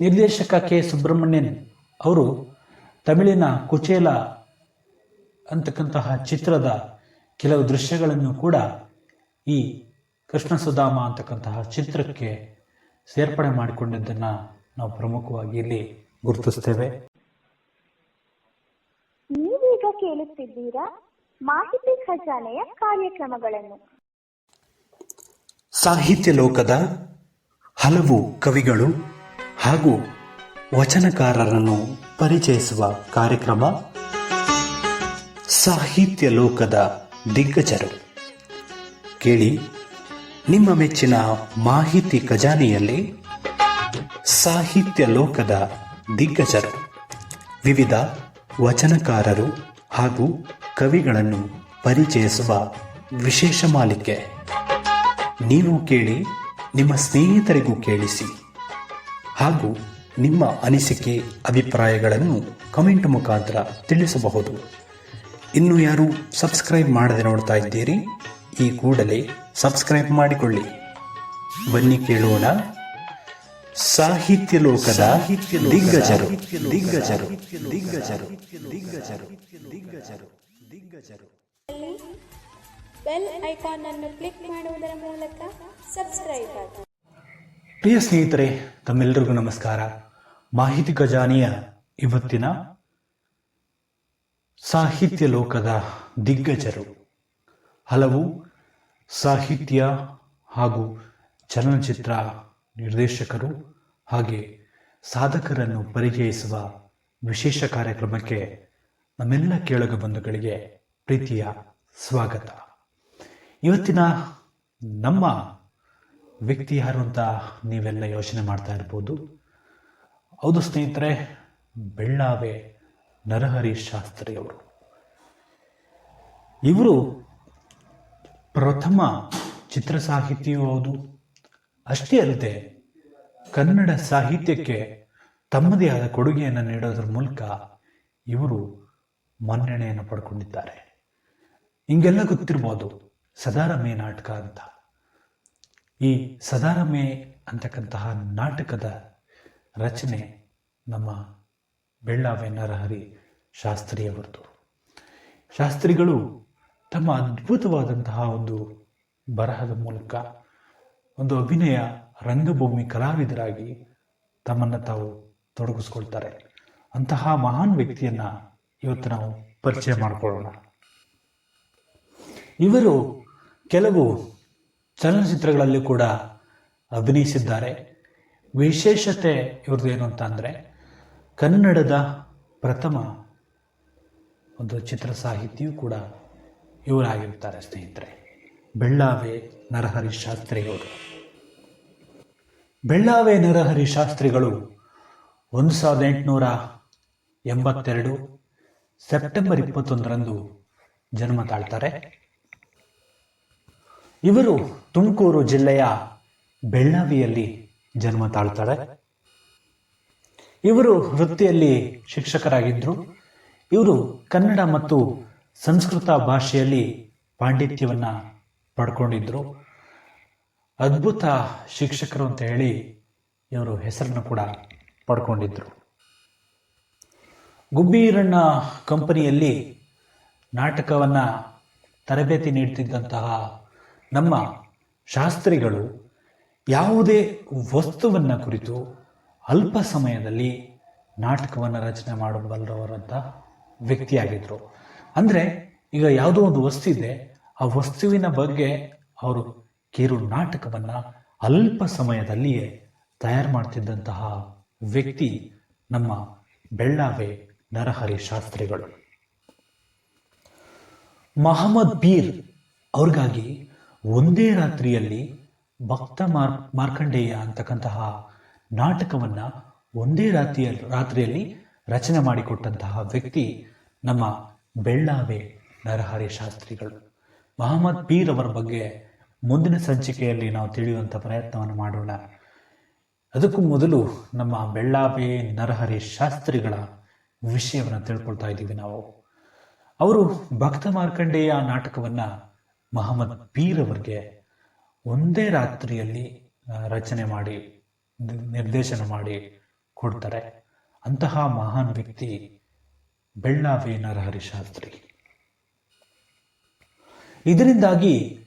ನಿರ್ದೇಶಕ ಕೆ. ಸುಬ್ರಹ್ಮಣ್ಯನ್ ಅವರು ತಮಿಳಿನ ಕುಚೇಲ ಅಂತಕ್ಕಂತಹ ಚಿತ್ರದ ಕೆಲವು ದೃಶ್ಯಗಳನ್ನು ಕೂಡ ಈ ಕೃಷ್ಣ ಸುಧಾಮ ಅಂತಕ್ಕಂತಹ ಚಿತ್ರಕ್ಕೆ ಸೇರ್ಪಡೆ ಮಾಡಿಕೊಂಡಿದ್ದನ್ನು ನಾವು ಪ್ರಮುಖವಾಗಿ ಇಲ್ಲಿ ಗುರುತಿಸ್ತೇವೆ. ನೀವೀಗ ಕೇಳುತ್ತಿದ್ದೀರಾ ಮಾಹಿತಿ ಖಜಾನೆಯ ಕಾರ್ಯಕ್ರಮಗಳನ್ನು. ಸಾಹಿತ್ಯ ಲೋಕದ ಹಲವು ಕವಿಗಳು ಹಾಗೂ ವಚನಕಾರರನ್ನು ಪರಿಚಯಿಸುವ ಕಾರ್ಯಕ್ರಮ ಸಾಹಿತ್ಯ ಲೋಕದ ದಿಗ್ಗಜರು. ಕೇಳಿ ನಿಮ್ಮ ಮೆಚ್ಚಿನ ಮಾಹಿತಿ ಖಜಾನೆಯಲ್ಲಿ ಸಾಹಿತ್ಯ ಲೋಕದ ದಿಗ್ಗಜರು. ವಿವಿಧ ವಚನಕಾರರು ಹಾಗೂ ಕವಿಗಳನ್ನು ಪರಿಚಯಿಸುವ ವಿಶೇಷ ಮಾಲಿಕೆ. ನೀವು ಕೇಳಿ ನಿಮ್ಮ ಸ್ನೇಹಿತರಿಗೂ ಕೇಳಿಸಿ. ಹಾಗೂ ನಿಮ್ಮ ಅನಿಸಿಕೆ, ಅಭಿಪ್ರಾಯಗಳನ್ನು ಕಮೆಂಟ್ ಮುಖಾಂತರ ತಿಳಿಸಬಹುದು. ಇನ್ನು ಯಾರು ಸಬ್ಸ್ಕ್ರೈಬ್ ಮಾಡದೆ ನೋಡ್ತಾ ಇದ್ದೀರಿ, ಈ ಕೂಡಲೇ ಸಬ್ಸ್ಕ್ರೈಬ್ ಮಾಡಿಕೊಳ್ಳಿ. ಬನ್ನಿ ಕೇಳೋಣ. ಸಾಹಿತ್ಯ ಲೋಕದ ದಿಗ್ಗಜರು. ದಿಗ್ಗಜರು. ದಿಗ್ಗಜರು. ದಿಗ್ಗಜರು. ದಿಗ್ಗಜರು. ದಿಗ್ಗಜರು. ಬೆಲ್ ಐಕಾನ್ ಅನ್ನು ಕ್ಲಿಕ್ ಮಾಡುವುದರ ಮೂಲಕ ಸಬ್ಸ್ಕ್ರೈಬ್ ಆಗಿ. ಪ್ರಿಯ ಸ್ನೇಹಿತರೆ ತಮ್ಮೆಲ್ಲರಿಗೂ ನಮಸ್ಕಾರ. ಮಾಹಿತಿ ಖಜಾನೆಯ ಇವತ್ತಿನ ಸಾಹಿತ್ಯ ಲೋಕದ ದಿಗ್ಗಜರು. ಹಲವು ಸಾಹಿತ್ಯ ಹಾಗೂ ಚಲನಚಿತ್ರ ನಿರ್ದೇಶಕರು ಹಾಗೆ ಸಾಧಕರನ್ನು ಪರಿಚಯಿಸುವ ವಿಶೇಷ ಕಾರ್ಯಕ್ರಮಕ್ಕೆ ನಮ್ಮೆಲ್ಲ ಕೇಳಗ ಬಂಧುಗಳಿಗೆ ಪ್ರೀತಿಯ ಸ್ವಾಗತ. ಇವತ್ತಿನ ನಮ್ಮ ವ್ಯಕ್ತಿ ಯಾರು ಅಂತ ನೀವೆಲ್ಲ ಯೋಚನೆ ಮಾಡ್ತಾ ಇರ್ಬೋದು. ಹೌದು ಸ್ನೇಹಿತರೆ, ಬೆಳ್ಳಾವೆ ನರಹರಿ ಶಾಸ್ತ್ರಿ ಅವರು. ಇವರು ಪ್ರಥಮ ಚಿತ್ರ ಸಾಹಿತಿಯೂ ಹೌದು. ಅಷ್ಟೇ ಅಲ್ಲದೆ ಕನ್ನಡ ಸಾಹಿತ್ಯಕ್ಕೆ ತಮ್ಮದೇ ಆದ ಕೊಡುಗೆಯನ್ನು ನೀಡೋದ್ರ ಮೂಲಕ ಇವರು ಮನ್ನಣೆಯನ್ನು ಪಡ್ಕೊಂಡಿದ್ದಾರೆ. ಹಿಂಗೆಲ್ಲ ಗೊತ್ತಿರ್ಬೋದು ಸದಾರ ನಾಟಕ ಅಂತ. ಈ ಸದಾರಮೆ ಅಂತಕ್ಕಂತಹ ನಾಟಕದ ರಚನೆ ನಮ್ಮ ಬೆಳ್ಳಾವೆ ನರಹರಿ ಶಾಸ್ತ್ರಿಯವರದು. ಶಾಸ್ತ್ರಿಗಳು ತಮ್ಮ ಅದ್ಭುತವಾದಂತಹ ಒಂದು ಬರಹದ ಮೂಲಕ ಒಂದು ಅಭಿನಯ ರಂಗಭೂಮಿ ಕಲಾವಿದರಾಗಿ ತಮ್ಮನ್ನು ತಾವು ತೊಡಗಿಸ್ಕೊಳ್ತಾರೆ. ಅಂತಹ ಮಹಾನ್ ವ್ಯಕ್ತಿಯನ್ನ ಇವತ್ತು ನಾವು ಪರಿಚಯ ಮಾಡಿಕೊಳ್ಳೋಣ. ಇವರು ಕೆಲವು ಚಲನಚಿತ್ರಗಳಲ್ಲಿ ಕೂಡ ಅಭಿನಯಿಸಿದ್ದಾರೆ. ವಿಶೇಷತೆ ಇವ್ರದ್ದು ಏನು ಅಂತ ಅಂದರೆ, ಕನ್ನಡದ ಪ್ರಥಮ ಒಂದು ಚಿತ್ರ ಸಾಹಿತಿಯೂ ಕೂಡ ಇವರಾಗಿರ್ತಾರೆ ಸ್ನೇಹಿತರೆ. ಬೆಳ್ಳಾವೆ ನರಹರಿ ಶಾಸ್ತ್ರಿಗಳು ಬೆಳ್ಳಾವೆ ನರಹರಿ ಶಾಸ್ತ್ರಿಗಳು ಒಂದು ಸಾವಿರದ ಎಂಟುನೂರ ಎಂಬತ್ತೆರಡು ಸೆಪ್ಟೆಂಬರ್ ಇಪ್ಪತ್ತೊಂದರಂದು ಜನ್ಮ ತಾಳ್ತಾರೆ. ಇವರು ತುಮಕೂರು ಜಿಲ್ಲೆಯ ಬೆಳ್ಳಾವಿಯಲ್ಲಿ ಜನ್ಮ ತಾಳ್ತಾರೆ. ಇವರು ವೃತ್ತಿಯಲ್ಲಿ ಶಿಕ್ಷಕರಾಗಿದ್ದರು ಇವರು ಕನ್ನಡ ಮತ್ತು ಸಂಸ್ಕೃತ ಭಾಷೆಯಲ್ಲಿ ಪಾಂಡಿತ್ಯವನ್ನ ಪಡ್ಕೊಂಡಿದ್ದರು ಅದ್ಭುತ ಶಿಕ್ಷಕರು ಅಂತ ಹೇಳಿ ಇವರು ಹೆಸರನ್ನು ಕೂಡ ಪಡ್ಕೊಂಡಿದ್ದರು ಗುಬ್ಬೀರಣ್ಣ ಕಂಪನಿಯಲ್ಲಿ ನಾಟಕವನ್ನ ತರಬೇತಿ ನೀಡ್ತಿದ್ದಂತಹ ನಮ್ಮ ಶಾಸ್ತ್ರಿಗಳು ಯಾವುದೇ ವಸ್ತುವನ್ನ ಕುರಿತು ಅಲ್ಪ ಸಮಯದಲ್ಲಿ ನಾಟಕವನ್ನು ರಚನೆ ಮಾಡಬಲ್ಲವರಂತ ವ್ಯಕ್ತಿಯಾಗಿದ್ದರು ಅಂದರೆ ಈಗ ಯಾವುದೋ ಒಂದು ವಸ್ತು ಇದೆ ಆ ವಸ್ತುವಿನ ಬಗ್ಗೆ ಅವರು ಕಿರು ನಾಟಕವನ್ನು ಅಲ್ಪ ಸಮಯದಲ್ಲಿಯೇ ತಯಾರು ಮಾಡ್ತಿದ್ದಂತಹ ವ್ಯಕ್ತಿ ನಮ್ಮ ಬೆಳ್ಳಾವೆ ನರಹರಿ ಶಾಸ್ತ್ರಿಗಳು. ಮಹಮ್ಮದ್ ಬೀರ್ ಅವ್ರಿಗಾಗಿ ಒಂದೇ ರಾತ್ರಿಯಲ್ಲಿ ಭಕ್ತ ಮಾರ್, ಮಾರ್ಕಂಡೇಯ ಅಂತಕ್ಕಂತಹ ನಾಟಕವನ್ನ ಒಂದೇ ರಾತ್ರಿಯ, ರಾತ್ರಿಯಲ್ಲಿ ರಚನೆ ಮಾಡಿಕೊಟ್ಟಂತಹ ವ್ಯಕ್ತಿ ನಮ್ಮ ಬೆಳ್ಳಾವೆ ನರಹರಿ ಶಾಸ್ತ್ರಿಗಳು. ಮಹಮ್ಮದ್ ಪೀರ್ ಅವರ ಬಗ್ಗೆ ಮುಂದಿನ ಸಂಚಿಕೆಯಲ್ಲಿ ನಾವು ತಿಳಿಯುವಂಥ ಪ್ರಯತ್ನವನ್ನು ಮಾಡೋಣ. ಅದಕ್ಕೂ ಮೊದಲು ನಮ್ಮ ಬೆಳ್ಳಾವೆ ನರಹರಿ ಶಾಸ್ತ್ರಿಗಳ ವಿಷಯವನ್ನು ತಿಳ್ಕೊಳ್ತಾ ಇದ್ದೀವಿ ನಾವು. ಅವರು ಭಕ್ತ ಮಾರ್ಕಂಡೇಯ ನಾಟಕವನ್ನ ಮಹಮ್ಮದ್ ಪೀರ್ ಅವರಿಗೆ ಒಂದೇ ರಾತ್ರಿಯಲ್ಲಿ ರಚನೆ ಮಾಡಿ ನಿರ್ದೇಶನ ಮಾಡಿ ಕೊಡ್ತಾರೆ. ಅಂತಹ ಮಹಾನ್ ವ್ಯಕ್ತಿ ಬೆಳ್ಳಾವೆ ನರಹರಿ ಶಾಸ್ತ್ರಿ. ಇದರಿಂದಾಗಿ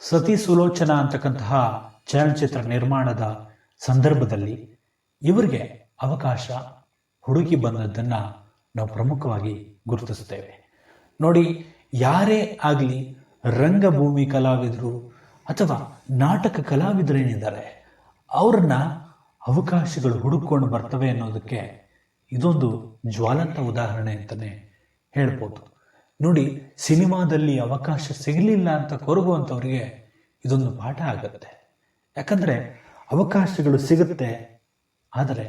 ಸತಿ ಸುಲೋಚನಾ ಅಂತಕ್ಕಂತಹ ಚಲನಚಿತ್ರ ನಿರ್ಮಾಣದ ಸಂದರ್ಭದಲ್ಲಿ ಇವರಿಗೆ ಅವಕಾಶ ಹುಡುಕಿ ಬಂದದ್ದನ್ನು ನಾವು ಪ್ರಮುಖವಾಗಿ ಗುರುತಿಸುತ್ತೇವೆ. ನೋಡಿ, ಯಾರೇ ಆಗಲಿ ರಂಗಭೂಮಿ ಕಲಾವಿದರು ಅಥವಾ ನಾಟಕ ಕಲಾವಿದರೇನಿದ್ದಾರೆ, ಅವ್ರನ್ನ ಅವಕಾಶಗಳು ಹುಡುಕೊಂಡು ಬರ್ತವೆ ಅನ್ನೋದಕ್ಕೆ ಇದೊಂದು ಜ್ವಾಲಂತ ಉದಾಹರಣೆ ಅಂತಲೇ ಹೇಳ್ಬೋದು. ನೋಡಿ, ಸಿನಿಮಾದಲ್ಲಿ ಅವಕಾಶ ಸಿಗಲಿಲ್ಲ ಅಂತ ಕೊರಗುವಂಥವ್ರಿಗೆ ಇದೊಂದು ಪಾಠ ಆಗುತ್ತೆ. ಯಾಕಂದರೆ ಅವಕಾಶಗಳು ಸಿಗುತ್ತೆ, ಆದರೆ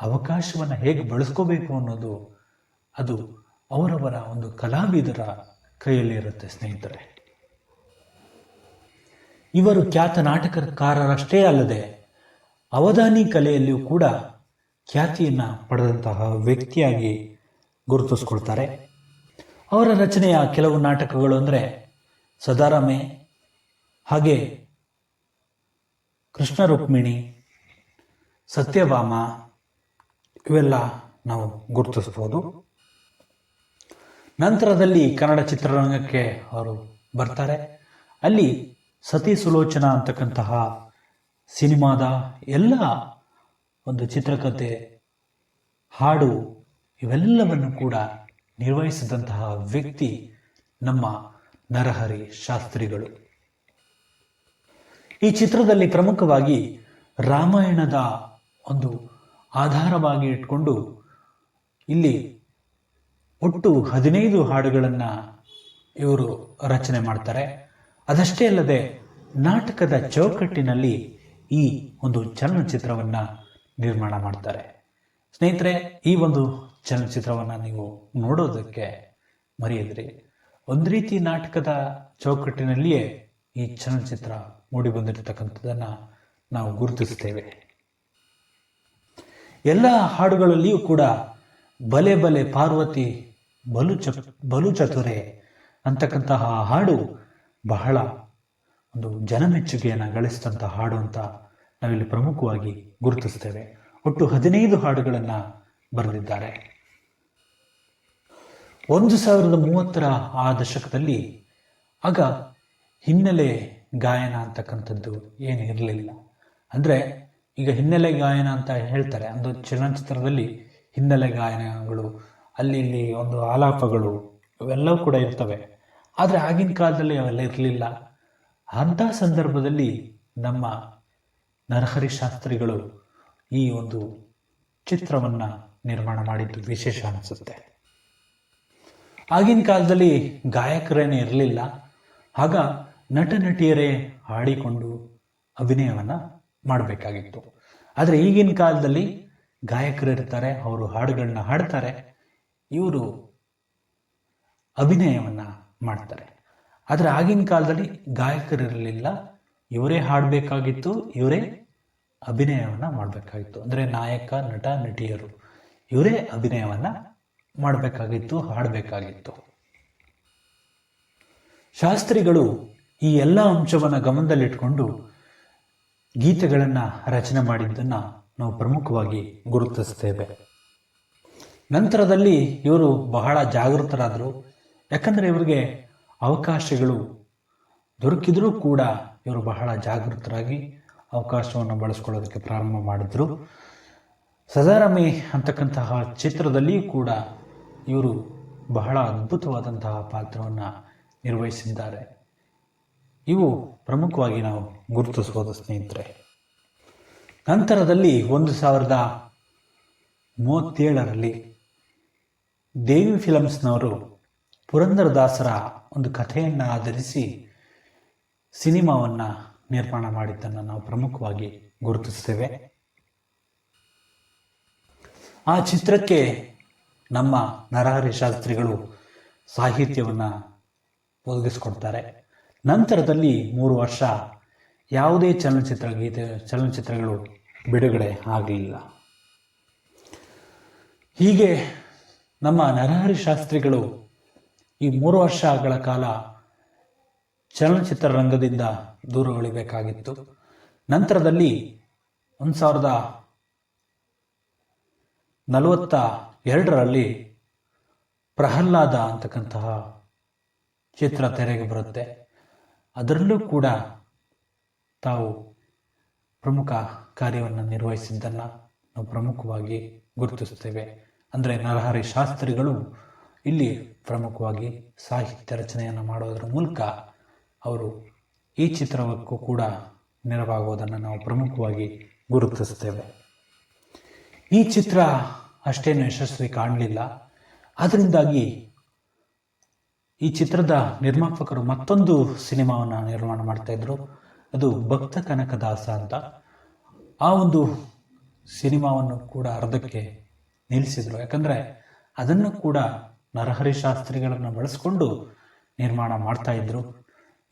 ಅವಕಾಶವನ್ನು ಹೇಗೆ ಬಳಸ್ಕೋಬೇಕು ಅನ್ನೋದು ಅದು ಅವರವರ ಒಂದು ಕಲಾವಿದರ ಕೈಯಲ್ಲಿ ಇರುತ್ತೆ ಸ್ನೇಹಿತರೆ. ಇವರು ಖ್ಯಾತ ನಾಟಕಕಾರರಷ್ಟೇ ಅಲ್ಲದೆ ಅವಧಾನಿ ಕಲೆಯಲ್ಲಿಯೂ ಕೂಡ ಖ್ಯಾತಿಯನ್ನು ಪಡೆದಂತಹ ವ್ಯಕ್ತಿಯಾಗಿ ಗುರುತಿಸ್ಕೊಳ್ತಾರೆ. ಅವರ ರಚನೆಯ ಕೆಲವು ನಾಟಕಗಳು ಅಂದರೆ ಸದಾರಮೆ, ಹಾಗೆ ಕೃಷ್ಣ ರುಕ್ಮಿಣಿ, ಸತ್ಯಭಾಮ, ಇವೆಲ್ಲ ನಾವು ಗುರುತಿಸ್ಬೋದು ನಂತರದಲ್ಲಿ ಕನ್ನಡ ಚಿತ್ರರಂಗಕ್ಕೆ ಅವರು ಬರ್ತಾರೆ. ಅಲ್ಲಿ ಸತಿ ಸುಲೋಚನಾ ಅಂತಕ್ಕಂತಹ ಸಿನಿಮಾದ ಎಲ್ಲ ಒಂದು ಚಿತ್ರಕಥೆ ಹಾಡು ಇವೆಲ್ಲವನ್ನು ಕೂಡ ನಿರ್ವಹಿಸಿದಂತಹ ವ್ಯಕ್ತಿ ನಮ್ಮ ನರಹರಿ ಶಾಸ್ತ್ರಿಗಳು. ಈ ಚಿತ್ರದಲ್ಲಿ ಪ್ರಮುಖವಾಗಿ ರಾಮಾಯಣದ ಒಂದು ಆಧಾರವಾಗಿ ಇಟ್ಕೊಂಡು ಇಲ್ಲಿ ಒಟ್ಟು ಹದಿನೈದು ಹಾಡುಗಳನ್ನು ಇವರು ರಚನೆ ಮಾಡ್ತಾರೆ. ಅದಷ್ಟೇ ಅಲ್ಲದೆ ನಾಟಕದ ಚೌಕಟ್ಟಿನಲ್ಲಿ ಈ ಒಂದು ಚಲನಚಿತ್ರವನ್ನು ನಿರ್ಮಾಣ ಮಾಡ್ತಾರೆ. ಸ್ನೇಹಿತರೆ, ಈ ಒಂದು ಚಲನಚಿತ್ರವನ್ನು ನೀವು ನೋಡೋದಕ್ಕೆ ಮರೆಯದ್ರಿ. ಒಂದು ರೀತಿ ನಾಟಕದ ಚೌಕಟ್ಟಿನಲ್ಲಿಯೇ ಈ ಚಲನಚಿತ್ರ ಮೂಡಿ ಬಂದಿರತಕ್ಕಂಥದ್ದನ್ನು ನಾವು ಗುರುತಿಸ್ತೇವೆ. ಎಲ್ಲ ಹಾಡುಗಳಲ್ಲಿಯೂ ಕೂಡ ಬಲೆ ಬಲೆ ಪಾರ್ವತಿ ಬಲು ಚ ಬಲು ಚತುರೆ ಅಂತಕ್ಕಂತಹ ಹಾಡು ಬಹಳ ಒಂದು ಜನಮೆಚ್ಚುಗೆಯನ್ನು ಗಳಿಸಿದಂಥ ಹಾಡು ಅಂತ ನಾವಿಲ್ಲಿ ಪ್ರಮುಖವಾಗಿ ಗುರುತಿಸ್ತೇವೆ. ಒಟ್ಟು ಹದಿನೈದು ಹಾಡುಗಳನ್ನು ಬರೆದಿದ್ದಾರೆ. ಒಂದು ಸಾವಿರದ ಮೂವತ್ತರ ಆ ದಶಕದಲ್ಲಿ ಆಗ ಹಿನ್ನೆಲೆ ಗಾಯನ ಅಂತಕ್ಕಂಥದ್ದು ಏನು ಇರಲಿಲ್ಲ. ಅಂದರೆ ಈಗ ಹಿನ್ನೆಲೆ ಗಾಯನ ಅಂತ ಹೇಳ್ತಾರೆ. ಒಂದು ಚಲನಚಿತ್ರದಲ್ಲಿ ಹಿನ್ನೆಲೆ ಗಾಯನಗಳು, ಅಲ್ಲಿ ಇಲ್ಲಿ ಒಂದು ಆಲಾಪಗಳು ಇವೆಲ್ಲವೂ ಕೂಡ ಇರ್ತವೆ. ಆದರೆ ಆಗಿನ ಕಾಲದಲ್ಲಿ ಅವೆಲ್ಲ ಇರಲಿಲ್ಲ. ಅಂಥ ಸಂದರ್ಭದಲ್ಲಿ ನಮ್ಮ ನರಹರಿ ಶಾಸ್ತ್ರಿಗಳು ಈ ಒಂದು ಚಿತ್ರವನ್ನು ನಿರ್ಮಾಣ ಮಾಡಿದ್ದು ವಿಶೇಷ ಅನಿಸುತ್ತೆ. ಆಗಿನ ಕಾಲದಲ್ಲಿ ಗಾಯಕರೇನೇ ಇರಲಿಲ್ಲ. ಆಗ ನಟ ನಟಿಯರೇ ಹಾಡಿಕೊಂಡು ಅಭಿನಯವನ್ನು ಮಾಡಬೇಕಾಗಿತ್ತು. ಆದರೆ ಈಗಿನ ಕಾಲದಲ್ಲಿ ಗಾಯಕರು ಇರ್ತಾರೆ ಅವರು ಹಾಡುಗಳನ್ನ ಹಾಡ್ತಾರೆ. ಇವರು ಅಭಿನಯವನ್ನು ಮಾಡ್ತಾರೆ. ಆದರೆ ಆಗಿನ ಕಾಲದಲ್ಲಿ ಗಾಯಕರಿರಲಿಲ್ಲ ಇವರೇ ಹಾಡಬೇಕಾಗಿತ್ತು, ಇವರೇ ಅಭಿನಯವನ್ನು ಮಾಡಬೇಕಾಗಿತ್ತು. ಅಂದರೆ ನಾಯಕ, ನಟ, ನಟಿಯರು, ಇವರೇ ಅಭಿನಯವನ್ನು ಮಾಡಬೇಕಾಗಿತ್ತು, ಹಾಡಬೇಕಾಗಿತ್ತು. ಶಾಸ್ತ್ರಿಗಳು ಈ ಎಲ್ಲ ಅಂಶವನ್ನು ಗಮನದಲ್ಲಿಟ್ಕೊಂಡು ಗೀತೆಗಳನ್ನು ರಚನೆ ಮಾಡಿದ್ದನ್ನು ನಾವು ಪ್ರಮುಖವಾಗಿ ಗುರುತಿಸ್ತೇವೆ. ನಂತರದಲ್ಲಿ ಇವರು ಬಹಳ ಜಾಗೃತರಾದರು. ಯಾಕಂದರೆ ಇವರಿಗೆ ಅವಕಾಶಗಳು ದೊರಕಿದರೂ ಕೂಡ ಇವರು ಬಹಳ ಜಾಗೃತರಾಗಿ ಅವಕಾಶವನ್ನು ಬಳಸ್ಕೊಳ್ಳೋದಕ್ಕೆ ಪ್ರಾರಂಭ ಮಾಡಿದ್ರು. ಸದಾರಮೆ ಅಂತಕ್ಕಂತಹ ಚಿತ್ರದಲ್ಲಿಯೂ ಕೂಡ ಇವರು ಬಹಳ ಅದ್ಭುತವಾದಂತಹ ಪಾತ್ರವನ್ನು ನಿರ್ವಹಿಸಿದ್ದಾರೆ. ಇವು ಪ್ರಮುಖವಾಗಿ ನಾವು ಗುರುತಿಸಬಹುದು ಸ್ನೇಹಿತರೆ. ನಂತರದಲ್ಲಿ ಒಂದು ಸಾವಿರದ ಮೂವತ್ತೇಳರಲ್ಲಿ ದೇವಿ ಫಿಲಮ್ಸ್ನವರು ಪುರಂದರದಾಸರ ಒಂದು ಕಥೆಯನ್ನು ಆಧರಿಸಿ ಸಿನಿಮಾವನ್ನು ನಿರ್ಮಾಣ ಮಾಡಿದ್ದನ್ನು ನಾವು ಪ್ರಮುಖವಾಗಿ ಗುರುತಿಸ್ತೇವೆ. ಆ ಚಿತ್ರಕ್ಕೆ ನಮ್ಮ ನರಹರಿ ಶಾಸ್ತ್ರಿಗಳು ಸಾಹಿತ್ಯವನ್ನು ಒದಗಿಸ್ಕೊಡ್ತಾರೆ. ನಂತರದಲ್ಲಿ ಮೂರು ವರ್ಷ ಯಾವುದೇ ಚಲನಚಿತ್ರ ಗೀತೆ, ಚಲನಚಿತ್ರಗಳು ಬಿಡುಗಡೆ ಆಗಲಿಲ್ಲ. ಹೀಗೆ ನಮ್ಮ ನರಹರಿ ಶಾಸ್ತ್ರಿಗಳು ಈ ಮೂರು ವರ್ಷಗಳ ಕಾಲ ಚಲನಚಿತ್ರ ರಂಗದಿಂದ ದೂರ ಉಳಿಬೇಕಾಗಿತ್ತು ನಂತರದಲ್ಲಿ ಒಂದು ಸಾವಿರದ ನಲವತ್ತ ಎರಡರಲ್ಲಿ ಪ್ರಹ್ಲಾದ ಅಂತಕ್ಕಂತಹ ಚಿತ್ರ ತೆರೆಗೆ ಬರುತ್ತೆ. ಅದರಲ್ಲೂ ಕೂಡ ತಾವು ಪ್ರಮುಖ ಕಾರ್ಯವನ್ನು ನಿರ್ವಹಿಸಿದ್ದನ್ನು ನಾವು ಪ್ರಮುಖವಾಗಿ ಗುರುತಿಸುತ್ತೇವೆ. ಅಂದರೆ ನರಹರಿ ಶಾಸ್ತ್ರಿಗಳು ಇಲ್ಲಿ ಪ್ರಮುಖವಾಗಿ ಸಾಹಿತ್ಯ ರಚನೆಯನ್ನು ಮಾಡೋದರ ಮೂಲಕ ಅವರು ಈ ಚಿತ್ರಕ್ಕೂ ಕೂಡ ನೆರವಾಗುವುದನ್ನು ನಾವು ಪ್ರಮುಖವಾಗಿ ಗುರುತಿಸುತ್ತೇವೆ. ಈ ಚಿತ್ರ ಅಷ್ಟೇನು ಯಶಸ್ವಿ ಕಾಣಲಿಲ್ಲ. ಅದರಿಂದಾಗಿ ಈ ಚಿತ್ರದ ನಿರ್ಮಾಪಕರು ಮತ್ತೊಂದು ಸಿನಿಮಾವನ್ನು ನಿರ್ಮಾಣ ಮಾಡ್ತಾ ಇದ್ರು. ಅದು ಭಕ್ತ ಕನಕದಾಸ ಅಂತ. ಆ ಒಂದು ಸಿನಿಮಾವನ್ನು ಕೂಡ ಅರ್ಧಕ್ಕೆ ನಿಲ್ಲಿಸಿದ್ರು ಯಾಕಂದ್ರೆ ಅದನ್ನು ಕೂಡ ನರಹರಿ ಶಾಸ್ತ್ರಿಗಳನ್ನು ಬಳಸ್ಕೊಂಡು ನಿರ್ಮಾಣ ಮಾಡ್ತಾ ಇದ್ರು.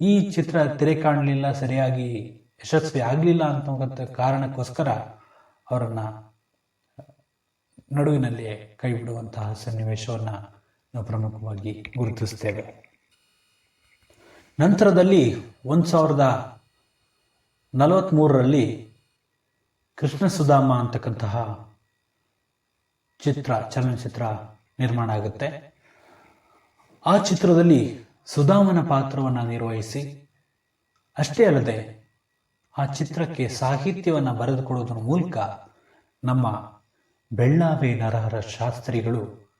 ಈ ಚಿತ್ರ ತೆರೆ ಕಾಣಲಿಲ್ಲ ಸರಿಯಾಗಿ ಯಶಸ್ವಿ ಆಗಲಿಲ್ಲ ಅಂತ ಕಾರಣಕ್ಕೋಸ್ಕರ ಅವರನ್ನು ನಡುವಿನಲ್ಲಿಯೇ ಕೈ ಬಿಡುವಂತಹ ಸನ್ನಿವೇಶವನ್ನು ನಾವು ಪ್ರಮುಖವಾಗಿ ಗುರುತಿಸ್ತೇವೆ. ನಂತರದಲ್ಲಿ ಒಂದು ಸಾವಿರದ ನಲವತ್ತ್ಮೂರರಲ್ಲಿ ಕೃಷ್ಣ ಸುಧಾಮ ಅಂತಕ್ಕಂತಹ ಚಿತ್ರ, ಚಲನಚಿತ್ರ ನಿರ್ಮಾಣ ಆಗುತ್ತೆ. ಆ ಚಿತ್ರದಲ್ಲಿ ಸುಧಾಮನ ಪಾತ್ರವನ್ನು ನಿರ್ವಹಿಸಿ, ಅಷ್ಟೇ ಅಲ್ಲದೆ ಆ ಚಿತ್ರಕ್ಕೆ ಸಾಹಿತ್ಯವನ್ನು ಬರೆದುಕೊಡುವುದರ ಮೂಲಕ ನಮ್ಮ ಬೆಳ್ಳಾವೆ ನರಹರ ಶಾಸ್ತ್ರಿಗಳು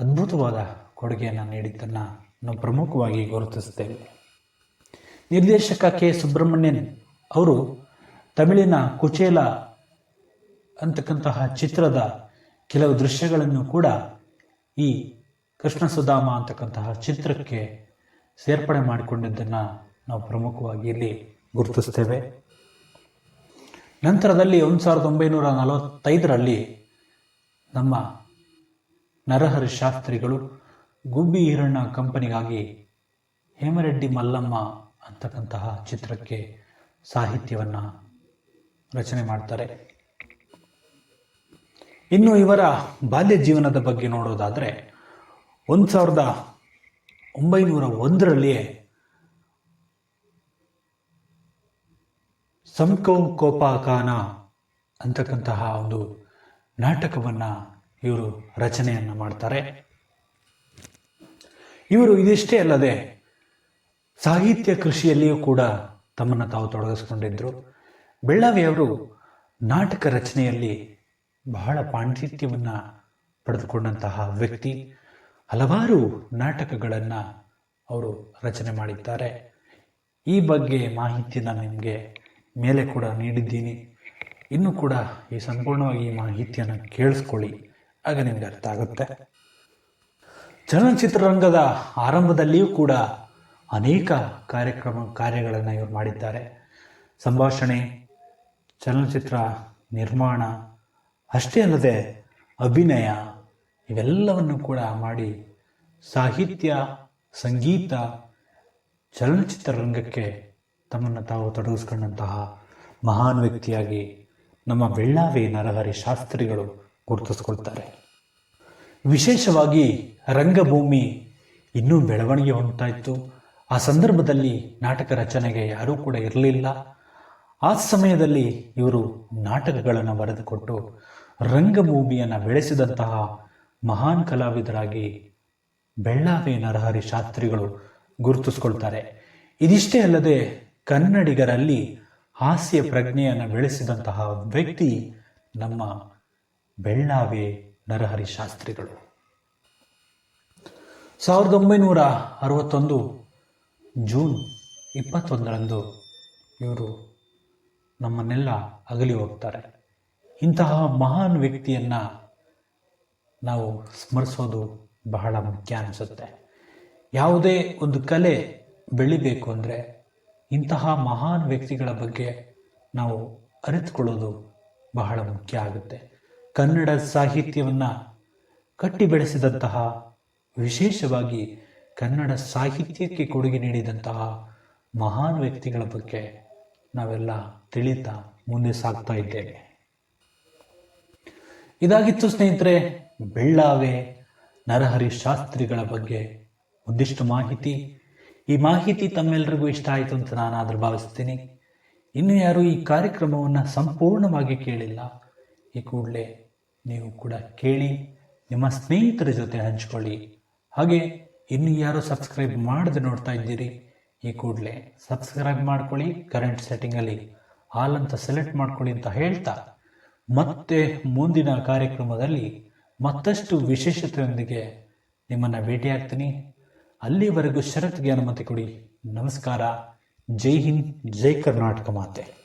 ಅದ್ಭುತವಾದ ಕೊಡುಗೆಯನ್ನು ನೀಡಿದ್ದನ್ನು ನಾವು ಪ್ರಮುಖವಾಗಿ ಗುರುತಿಸುತ್ತೇವೆ. ನಿರ್ದೇಶಕ ಕೆ. ಸುಬ್ರಹ್ಮಣ್ಯನ್ ಅವರು ತಮಿಳಿನ ಕುಚೇಲ ಅಂತಕ್ಕಂತಹ ಚಿತ್ರದ ಕೆಲವು ದೃಶ್ಯಗಳನ್ನು ಕೂಡ ಈ ಕೃಷ್ಣ ಸುಧಾಮ ಅಂತಕ್ಕಂತಹ ಚಿತ್ರಕ್ಕೆ ಸೇರ್ಪಡೆ ಮಾಡಿಕೊಂಡಿದ್ದನ್ನು ನಾವು ಪ್ರಮುಖವಾಗಿ ಇಲ್ಲಿ ಗುರುತಿಸ್ತೇವೆ. ನಂತರದಲ್ಲಿ ಒಂದು ಸಾವಿರದ ಒಂಬೈನೂರ ನಲವತ್ತೈದರಲ್ಲಿ ನಮ್ಮ ನರಹರಿ ಶಾಸ್ತ್ರಿಗಳು ಗುಬ್ಬಿ ಹಿರಣ್ಣ ಕಂಪನಿಗಾಗಿ ಹೇಮರೆಡ್ಡಿ ಮಲ್ಲಮ್ಮ ಅಂತಕ್ಕಂತಹ ಚಿತ್ರಕ್ಕೆ ಸಾಹಿತ್ಯವನ್ನು ರಚನೆ ಮಾಡ್ತಾರೆ. ಇನ್ನು ಇವರ ಬಾಲ್ಯ ಜೀವನದ ಬಗ್ಗೆ ನೋಡೋದಾದರೆ ಒಂದು ಸಾವಿರದ ಒಂಬೈನೂರ ಒಂದರಲ್ಲಿಯೇ ಸಂಕೋಪಾಕಾನ ಅಂತಕ್ಕಂತಹ ಒಂದು ನಾಟಕವನ್ನು ಇವರು ರಚನೆಯನ್ನು ಮಾಡ್ತಾರೆ. ಇವರು ಇದಿಷ್ಟೇ ಅಲ್ಲದೆ ಸಾಹಿತ್ಯ ಕೃಷಿಯಲ್ಲಿಯೂ ಕೂಡ ತಮ್ಮನ್ನು ತಾವು ತೊಡಗಿಸಿಕೊಂಡಿದ್ದರು ಬೆಳ್ಳಾವಿಯವರು ನಾಟಕ ರಚನೆಯಲ್ಲಿ ಬಹಳ ಪಾಂಡಿತ್ಯವನ್ನು ಪಡೆದುಕೊಂಡಂತಹ ವ್ಯಕ್ತಿ. ಹಲವಾರು ನಾಟಕಗಳನ್ನು ಅವರು ರಚನೆ ಮಾಡಿದ್ದಾರೆ. ಈ ಬಗ್ಗೆ ಮಾಹಿತಿಯನ್ನು ನಿಮಗೆ ಮೇಲೆ ಕೂಡ ನೀಡಿದ್ದೀನಿ. ಇನ್ನೂ ಕೂಡ ಈ ಸಂಪೂರ್ಣವಾಗಿ ಈ ಮಾಹಿತಿಯನ್ನು ಕೇಳಿಸ್ಕೊಳ್ಳಿ. ಆಗ ನಿಮಗೆ ಅರ್ಥ ಆಗುತ್ತೆ. ಚಲನಚಿತ್ರರಂಗದ ಆರಂಭದಲ್ಲಿಯೂ ಕೂಡ ಅನೇಕ ಕಾರ್ಯಕ್ರಮ ಕಾರ್ಯಗಳನ್ನು ಇವರು ಮಾಡಿದ್ದಾರೆ. ಸಂಭಾಷಣೆ, ಚಲನಚಿತ್ರ ನಿರ್ಮಾಣ, ಅಷ್ಟೇ ಅಲ್ಲದೆ ಅಭಿನಯ ಇವೆಲ್ಲವನ್ನು ಕೂಡ ಮಾಡಿ ಸಾಹಿತ್ಯ, ಸಂಗೀತ, ಚಲನಚಿತ್ರ ರಂಗಕ್ಕೆ ತಮ್ಮನ್ನು ತಾವು ತೊಡಗಿಸ್ಕೊಂಡಂತಹ ಮಹಾನ್ ವ್ಯಕ್ತಿಯಾಗಿ ನಮ್ಮ ಬೆಳ್ಳಾವಿ ನರಹರಿ ಶಾಸ್ತ್ರಿಗಳು ಗುರುತಿಸ್ಕೊಳ್ತಾರೆ. ವಿಶೇಷವಾಗಿ ರಂಗಭೂಮಿ ಇನ್ನೂ ಬೆಳವಣಿಗೆ ಹೊಂದ್ತಾ ಆ ಸಂದರ್ಭದಲ್ಲಿ ನಾಟಕ ರಚನೆಗೆ ಯಾರೂ ಕೂಡ ಇರಲಿಲ್ಲ. ಆ ಸಮಯದಲ್ಲಿ ಇವರು ನಾಟಕಗಳನ್ನು ಬರೆದುಕೊಟ್ಟು ರಂಗಭೂಮಿಯನ್ನು ಬೆಳೆಸಿದಂತಹ ಮಹಾನ್ ಕಲಾವಿದರಾಗಿ ಬೆಳ್ಳಾವೆ ನರಹರಿ ಶಾಸ್ತ್ರಿಗಳು ಗುರುತಿಸ್ಕೊಳ್ತಾರೆ. ಇದಿಷ್ಟೇ ಅಲ್ಲದೆ ಕನ್ನಡಿಗರಲ್ಲಿ ಹಾಸ್ಯ ಪ್ರಜ್ಞೆಯನ್ನು ಬೆಳೆಸಿದಂತಹ ವ್ಯಕ್ತಿ ನಮ್ಮ ಬೆಳ್ಳಾವೆ ನರಹರಿ ಶಾಸ್ತ್ರಿಗಳು. ಸಾವಿರದ ಒಂಬೈನೂರ ಅರವತ್ತೊಂದು ಜೂನ್ ಇಪ್ಪತ್ತೊಂದರಂದು ಇವರು ನಮ್ಮನ್ನೆಲ್ಲ ಅಗಲಿ ಹೋಗ್ತಾರೆ. ಇಂತಹ ಮಹಾನ್ ವ್ಯಕ್ತಿಯನ್ನ ನಾವು ಸ್ಮರಿಸೋದು ಬಹಳ ಮುಖ್ಯ ಅನಿಸುತ್ತೆ. ಯಾವುದೇ ಒಂದು ಕಲೆ ಬೆಳಿಬೇಕು ಅಂದರೆ ಇಂತಹ ಮಹಾನ್ ವ್ಯಕ್ತಿಗಳ ಬಗ್ಗೆ ನಾವು ಅರಿತುಕೊಳ್ಳೋದು ಬಹಳ ಮುಖ್ಯ ಆಗುತ್ತೆ. ಕನ್ನಡ ಸಾಹಿತ್ಯವನ್ನು ಕಟ್ಟಿ ಬೆಳೆಸಿದಂತಹ, ವಿಶೇಷವಾಗಿ ಕನ್ನಡ ಸಾಹಿತ್ಯಕ್ಕೆ ಕೊಡುಗೆ ನೀಡಿದಂತಹ ಮಹಾನ್ ವ್ಯಕ್ತಿಗಳ ಬಗ್ಗೆ ನಾವೆಲ್ಲ ತಿಳಿತಾ ಮುಂದೆ ಸಾಗ್ತಾ ಇದ್ದೇವೆ. ಇದಾಗಿತ್ತು ಸ್ನೇಹಿತರೆ ಬೆಳ್ಳಾವೆ ನರಹರಿ ಶಾಸ್ತ್ರಿಗಳ ಬಗ್ಗೆ ಒಂದಿಷ್ಟು ಮಾಹಿತಿ. ಈ ಮಾಹಿತಿ ತಮ್ಮೆಲ್ಲರಿಗೂ ಇಷ್ಟ ಆಯಿತು ಅಂತ ನಾನು ನಾನಾದರೂ ಭಾವಿಸ್ತೀನಿ. ಇನ್ನು ಯಾರು ಈ ಕಾರ್ಯಕ್ರಮವನ್ನು ಸಂಪೂರ್ಣವಾಗಿ ಕೇಳಿಲ್ಲ. ಈ ಕೂಡಲೇ ನೀವು ಕೂಡ ಕೇಳಿ, ನಿಮ್ಮ ಸ್ನೇಹಿತರ ಜೊತೆ ಹಂಚ್ಕೊಳ್ಳಿ. ಹಾಗೆ ಇನ್ನು ಯಾರು ಸಬ್ಸ್ಕ್ರೈಬ್ ಮಾಡದೆ ನೋಡ್ತಾ ಇದ್ದೀರಿ, ಈ ಕೂಡಲೇ ಸಬ್ಸ್ಕ್ರೈಬ್ ಮಾಡ್ಕೊಳ್ಳಿ, ಕರೆಂಟ್ ಸೆಟ್ಟಿಂಗಲ್ಲಿ ಹಾಲಂತ ಸೆಲೆಕ್ಟ್ ಮಾಡ್ಕೊಳ್ಳಿ ಅಂತ ಹೇಳ್ತಾ ಮತ್ತೆ ಮುಂದಿನ ಕಾರ್ಯಕ್ರಮದಲ್ಲಿ ಮತ್ತಷ್ಟು ವಿಶೇಷತೆಯೊಂದಿಗೆ ನಿಮ್ಮನ್ನು ಭೇಟಿಯಾಗ್ತೀನಿ. ಅಲ್ಲಿವರೆಗೂ ಶರತ್ಗೆ ಅನುಮತಿ ಕೊಡಿ. ನಮಸ್ಕಾರ. ಜೈ ಹಿಂದ್ ಜೈ ಕರ್ನಾಟಕ ಮಾತೆ.